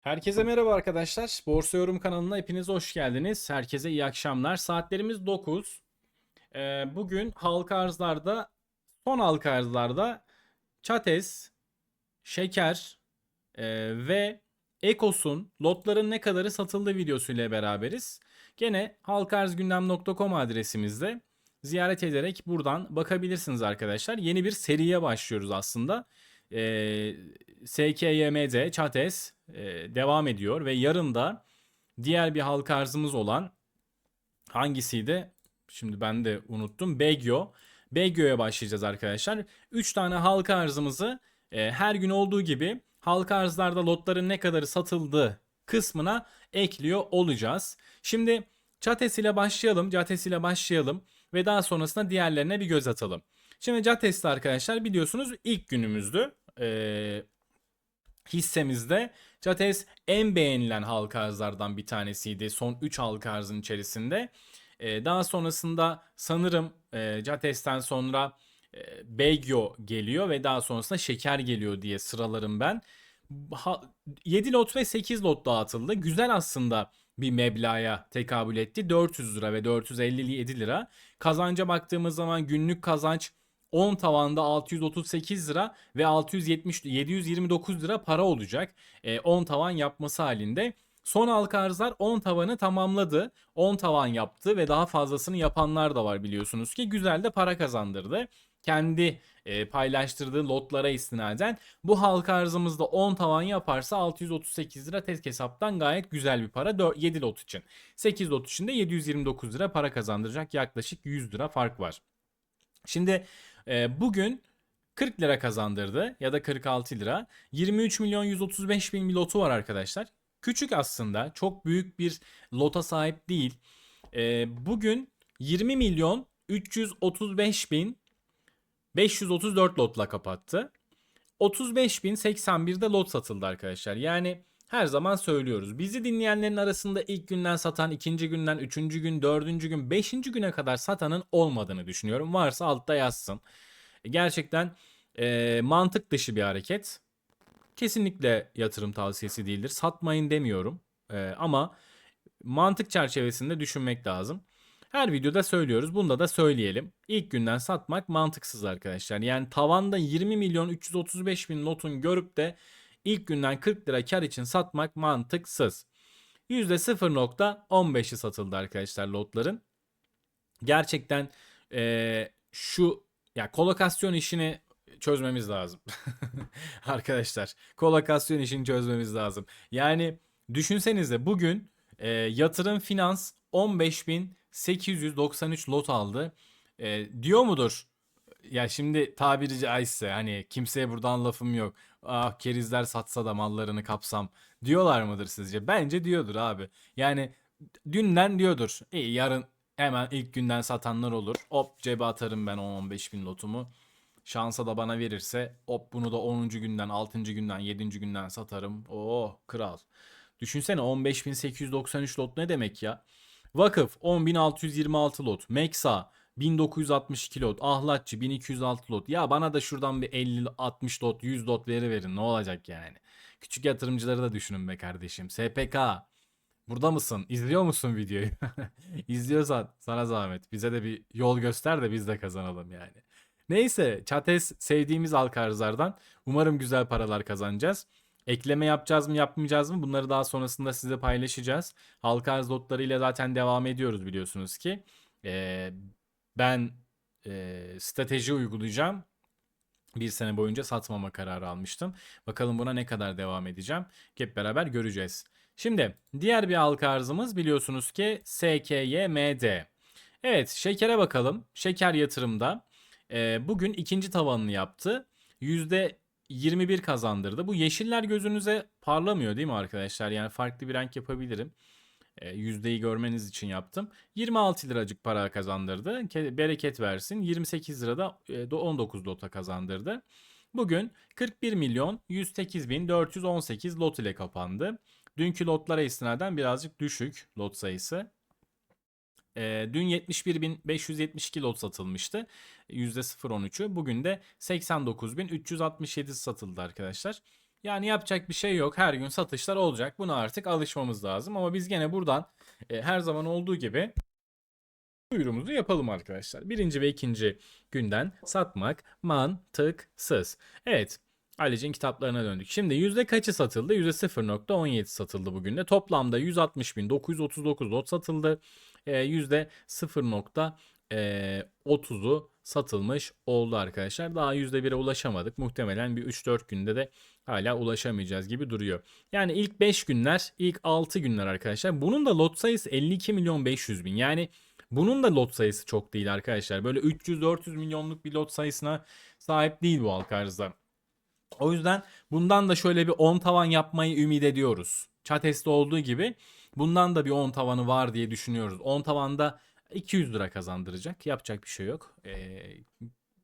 Herkese merhaba arkadaşlar. Borsa Yorum kanalına hepiniz hoş geldiniz. Herkese iyi akşamlar. Saatlerimiz 9. Ee, bugün halka arzlarda, son halka arzlarda Çates, Şeker e, ve Ekos'un lotların ne kadarı satıldı videosuyla beraberiz. Gene halkaarzgündem.com adresimizde ziyaret ederek buradan bakabilirsiniz arkadaşlar. Yeni bir seriye başlıyoruz aslında. Ee, SKYMD, Çates e, devam ediyor ve yarın da diğer bir halka arzımız olan hangisiydi? Şimdi ben de unuttum. Begyo. Begyo'ya başlayacağız arkadaşlar. 3 tane halka arzımızı e, her gün olduğu gibi halka arzlarda lotların ne kadarı satıldığı kısmına ekliyor olacağız. Şimdi Çates ile başlayalım. Cates ile başlayalım ve daha sonrasında diğerlerine bir göz atalım. Şimdi Cates'te arkadaşlar biliyorsunuz ilk günümüzdü. Ee, hissemizde Cates en beğenilen halka arzlardan bir tanesiydi son 3 halka arzın içerisinde. Ee, daha sonrasında sanırım e, Cates'ten sonra e, geliyor ve daha sonrasında Şeker geliyor diye sıralarım ben. Ha, 7 lot ve 8 lot dağıtıldı. Güzel aslında bir meblağa tekabül etti. 400 lira ve 457 lira. Kazanca baktığımız zaman günlük kazanç 10 tavanda 638 lira ve 670 729 lira para olacak. E, 10 tavan yapması halinde. Son halka arzlar 10 tavanı tamamladı. 10 tavan yaptı ve daha fazlasını yapanlar da var biliyorsunuz ki güzel de para kazandırdı. Kendi e, paylaştırdığı lotlara istinaden bu halka arzımızda 10 tavan yaparsa 638 lira tek hesaptan gayet güzel bir para 4, 7 lot için. 8 lot için de 729 lira para kazandıracak yaklaşık 100 lira fark var. Şimdi e, bugün 40 lira kazandırdı ya da 46 lira. 23 milyon 135 bin bir lotu var arkadaşlar. Küçük aslında çok büyük bir lota sahip değil. E, bugün 20 milyon 335 bin 534 lotla kapattı. 35.081'de lot satıldı arkadaşlar. Yani her zaman söylüyoruz. Bizi dinleyenlerin arasında ilk günden satan, ikinci günden, üçüncü gün, dördüncü gün, beşinci güne kadar satanın olmadığını düşünüyorum. Varsa altta yazsın. Gerçekten e, mantık dışı bir hareket. Kesinlikle yatırım tavsiyesi değildir. Satmayın demiyorum. E, ama mantık çerçevesinde düşünmek lazım. Her videoda söylüyoruz. Bunda da söyleyelim. İlk günden satmak mantıksız arkadaşlar. Yani tavanda 20 milyon 335 bin lotun görüp de ilk günden 40 lira kar için satmak mantıksız. %0.15'i satıldı arkadaşlar lotların. Gerçekten ee, şu ya kolokasyon işini çözmemiz lazım. arkadaşlar kolokasyon işini çözmemiz lazım. Yani düşünsenize bugün e, yatırım finans 15.893 lot aldı. E, diyor mudur? Ya şimdi tabiri caizse hani kimseye buradan lafım yok. Ah kerizler satsa da mallarını kapsam diyorlar mıdır sizce? Bence diyordur abi. Yani dünden diyordur. İyi yarın hemen ilk günden satanlar olur. Hop cebe atarım ben 10-15 bin lotumu. Şansa da bana verirse hop bunu da 10. günden, 6. günden, 7. günden satarım. Oo kral. Düşünsene 15.893 lot ne demek ya? Vakıf 10.626 lot. Meksa 1962 lot. Ahlatçı 1206 lot. Ya bana da şuradan bir 50 60 lot 100 lot veri verin ne olacak yani. Küçük yatırımcıları da düşünün be kardeşim. SPK burada mısın? İzliyor musun videoyu? İzliyorsan sana zahmet. Bize de bir yol göster de biz de kazanalım yani. Neyse Çates sevdiğimiz halka Umarım güzel paralar kazanacağız. Ekleme yapacağız mı yapmayacağız mı bunları daha sonrasında size paylaşacağız. Halka arz lotlarıyla zaten devam ediyoruz biliyorsunuz ki. Ee, ben e, strateji uygulayacağım. Bir sene boyunca satmama kararı almıştım. Bakalım buna ne kadar devam edeceğim. Hep beraber göreceğiz. Şimdi diğer bir halka arzımız biliyorsunuz ki SKYMD. Evet şekere bakalım. Şeker yatırımda e, bugün ikinci tavanını yaptı. %21 kazandırdı. Bu yeşiller gözünüze parlamıyor değil mi arkadaşlar? Yani farklı bir renk yapabilirim. E, yüzdeyi görmeniz için yaptım. 26 liracık para kazandırdı. Bereket versin. 28 lirada 19 lota kazandırdı. Bugün 41 milyon 108 bin 418 lot ile kapandı. Dünkü lotlara istinaden birazcık düşük lot sayısı. E, dün 71.572 lot satılmıştı. %0.13'ü. Bugün de 89.367 satıldı arkadaşlar. Yani yapacak bir şey yok. Her gün satışlar olacak. Buna artık alışmamız lazım. Ama biz gene buradan e, her zaman olduğu gibi duyurumuzu yapalım arkadaşlar. Birinci ve ikinci günden satmak mantıksız. Evet. Ali'cin kitaplarına döndük. Şimdi yüzde kaçı satıldı? Yüzde 0.17 satıldı bugün de. Toplamda 160.939 lot satıldı. Ee, Yüzde 0.30'u satılmış oldu arkadaşlar. Daha %1'e ulaşamadık. Muhtemelen bir 3-4 günde de hala ulaşamayacağız gibi duruyor. Yani ilk 5 günler, ilk 6 günler arkadaşlar. Bunun da lot sayısı 52 milyon 500 bin. Yani bunun da lot sayısı çok değil arkadaşlar. Böyle 300-400 milyonluk bir lot sayısına sahip değil bu halka arzda. O yüzden bundan da şöyle bir 10 tavan yapmayı ümit ediyoruz. Chates'te olduğu gibi bundan da bir 10 tavanı var diye düşünüyoruz. 10 tavanda 200 lira kazandıracak. Yapacak bir şey yok. Ee,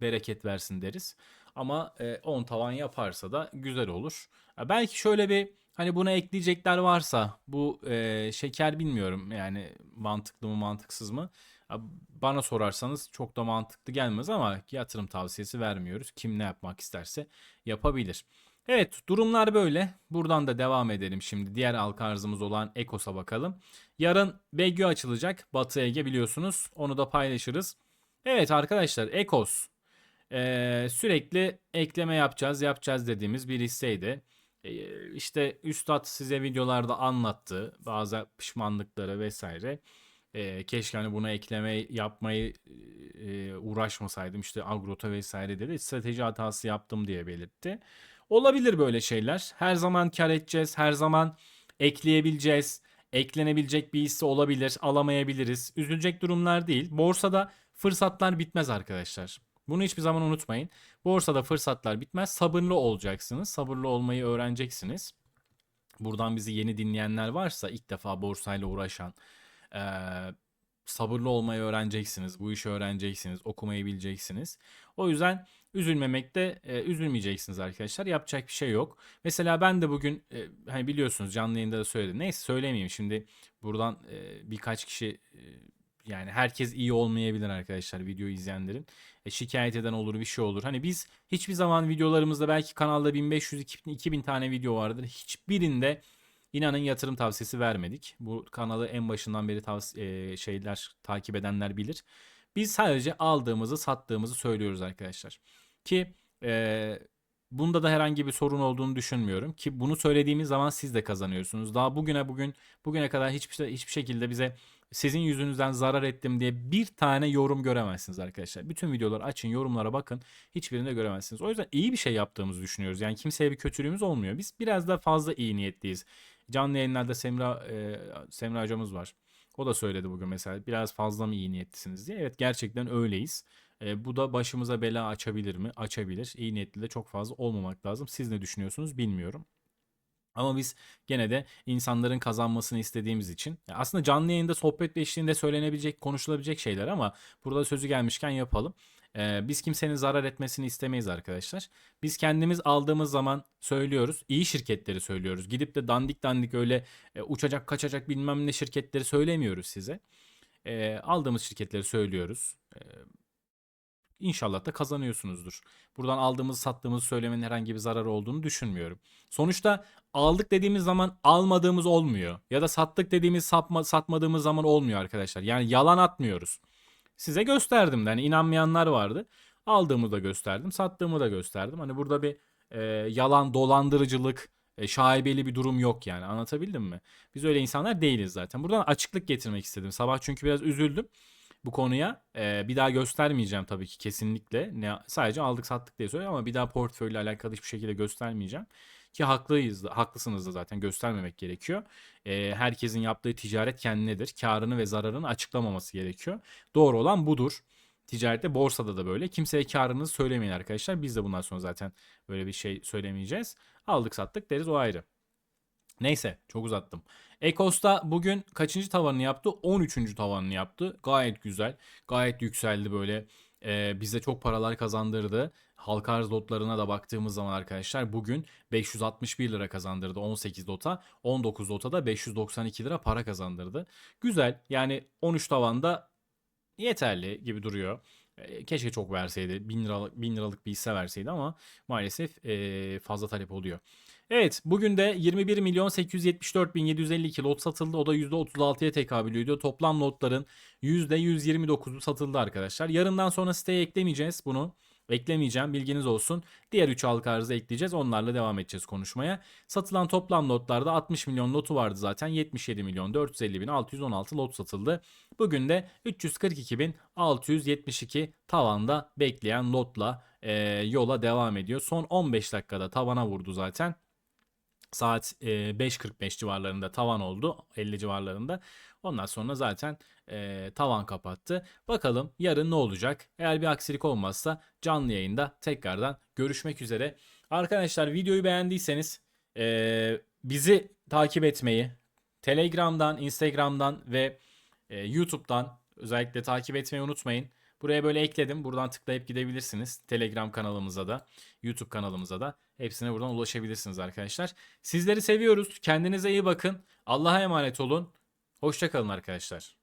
bereket versin deriz. Ama e, 10 tavan yaparsa da güzel olur. Ya belki şöyle bir hani buna ekleyecekler varsa bu e, şeker bilmiyorum yani mantıklı mı mantıksız mı. Ya Bana sorarsanız çok da mantıklı gelmez ama yatırım tavsiyesi vermiyoruz. Kim ne yapmak isterse yapabilir. Evet durumlar böyle. Buradan da devam edelim şimdi. Diğer halka arzımız olan Ekos'a bakalım. Yarın Begü açılacak. Batı Ege biliyorsunuz. Onu da paylaşırız. Evet arkadaşlar Ekos. Ee, sürekli ekleme yapacağız yapacağız dediğimiz bir hisseydi. Ee, işte Üstad size videolarda anlattı. Bazı pişmanlıkları vesaire. Ee, keşke hani buna ekleme yapmayı e, uğraşmasaydım işte Agrota vesaire dedi. Strateji hatası yaptım diye belirtti. Olabilir böyle şeyler. Her zaman kar edeceğiz. Her zaman ekleyebileceğiz. Eklenebilecek bir hisse olabilir. Alamayabiliriz. Üzülecek durumlar değil. Borsada fırsatlar bitmez arkadaşlar. Bunu hiçbir zaman unutmayın. Borsada fırsatlar bitmez. Sabırlı olacaksınız. Sabırlı olmayı öğreneceksiniz. Buradan bizi yeni dinleyenler varsa ilk defa borsayla uğraşan eee, sabırlı olmayı öğreneceksiniz. Bu işi öğreneceksiniz. Okumayı bileceksiniz. O yüzden üzülmemekte e, üzülmeyeceksiniz arkadaşlar. Yapacak bir şey yok. Mesela ben de bugün e, hani biliyorsunuz canlı yayında da söyledim. Neyse söylemeyeyim. Şimdi buradan e, birkaç kişi e, yani herkes iyi olmayabilir arkadaşlar videoyu izleyenlerin. E, şikayet eden olur bir şey olur. Hani biz hiçbir zaman videolarımızda belki kanalda 1500 2000, 2000 tane video vardır. Hiçbirinde inanın yatırım tavsiyesi vermedik. Bu kanalı en başından beri tavsiye, şeyler takip edenler bilir. Biz sadece aldığımızı sattığımızı söylüyoruz arkadaşlar. Ki e, bunda da herhangi bir sorun olduğunu düşünmüyorum. Ki bunu söylediğimiz zaman siz de kazanıyorsunuz. Daha bugüne bugün bugüne kadar hiçbir şey- hiçbir şekilde bize sizin yüzünüzden zarar ettim diye bir tane yorum göremezsiniz arkadaşlar. Bütün videoları açın, yorumlara bakın. Hiçbirinde göremezsiniz. O yüzden iyi bir şey yaptığımızı düşünüyoruz. Yani kimseye bir kötülüğümüz olmuyor. Biz biraz da fazla iyi niyetliyiz. Canlı yayınlarda Semra e, Semra hocamız var. O da söyledi bugün mesela biraz fazla mı iyi niyetlisiniz diye. Evet gerçekten öyleyiz. E, bu da başımıza bela açabilir mi? Açabilir. İyi niyetli de çok fazla olmamak lazım. Siz ne düşünüyorsunuz bilmiyorum. Ama biz gene de insanların kazanmasını istediğimiz için aslında canlı yayında sohbet eşliğinde söylenebilecek, konuşulabilecek şeyler ama burada sözü gelmişken yapalım. Ee, biz kimsenin zarar etmesini istemeyiz arkadaşlar. Biz kendimiz aldığımız zaman söylüyoruz. iyi şirketleri söylüyoruz. Gidip de dandik dandik öyle e, uçacak kaçacak bilmem ne şirketleri söylemiyoruz size. Ee, aldığımız şirketleri söylüyoruz. Ee, İnşallah da kazanıyorsunuzdur. Buradan aldığımız sattığımız söylemenin herhangi bir zararı olduğunu düşünmüyorum. Sonuçta aldık dediğimiz zaman almadığımız olmuyor. Ya da sattık dediğimiz satma, satmadığımız zaman olmuyor arkadaşlar. Yani yalan atmıyoruz. Size gösterdim de hani inanmayanlar vardı. Aldığımı da gösterdim, sattığımı da gösterdim. Hani burada bir e, yalan, dolandırıcılık, e, şaibeli bir durum yok yani. Anlatabildim mi? Biz öyle insanlar değiliz zaten. Buradan açıklık getirmek istedim. Sabah çünkü biraz üzüldüm bu konuya. Ee, bir daha göstermeyeceğim tabii ki kesinlikle. Ne sadece aldık sattık diye söylüyorum ama bir daha portföyle alakalı hiçbir şekilde göstermeyeceğim. Ki haklıyız, haklısınız da zaten göstermemek gerekiyor. Ee, herkesin yaptığı ticaret kendinedir. Karını ve zararını açıklamaması gerekiyor. Doğru olan budur. Ticarette borsada da böyle. Kimseye karınızı söylemeyin arkadaşlar. Biz de bundan sonra zaten böyle bir şey söylemeyeceğiz. Aldık sattık deriz o ayrı. Neyse çok uzattım. Ekos'ta bugün kaçıncı tavanını yaptı? 13. tavanını yaptı. Gayet güzel. Gayet yükseldi böyle. Ee, bize çok paralar kazandırdı. Halka arz lotlarına da baktığımız zaman arkadaşlar bugün 561 lira kazandırdı 18 lota. 19 lota da 592 lira para kazandırdı. Güzel yani 13 tavanda yeterli gibi duruyor. Keşke çok verseydi. 1000 liralık, 1000 liralık bir hisse verseydi ama maalesef ee, fazla talep oluyor. Evet bugün de 21 milyon 874 bin 752 lot satıldı. O da %36'ya tekabül ediyor. Toplam lotların %129'u satıldı arkadaşlar. Yarından sonra siteye eklemeyeceğiz bunu. Eklemeyeceğim bilginiz olsun. Diğer 3 halka arzı ekleyeceğiz. Onlarla devam edeceğiz konuşmaya. Satılan toplam lotlarda 60 milyon lotu vardı zaten. 77 milyon 450 bin 616 lot satıldı. Bugün de 342 bin 672 tavanda bekleyen lotla e, yola devam ediyor. Son 15 dakikada tavana vurdu zaten. Saat e, 5.45 civarlarında tavan oldu. 50 civarlarında. Ondan sonra zaten e, tavan kapattı. Bakalım yarın ne olacak? Eğer bir aksilik olmazsa canlı yayında tekrardan görüşmek üzere. Arkadaşlar videoyu beğendiyseniz e, bizi takip etmeyi Telegram'dan, Instagram'dan ve e, YouTube'dan özellikle takip etmeyi unutmayın. Buraya böyle ekledim. Buradan tıklayıp gidebilirsiniz. Telegram kanalımıza da, YouTube kanalımıza da hepsine buradan ulaşabilirsiniz arkadaşlar. Sizleri seviyoruz. Kendinize iyi bakın. Allah'a emanet olun. Hoşçakalın arkadaşlar.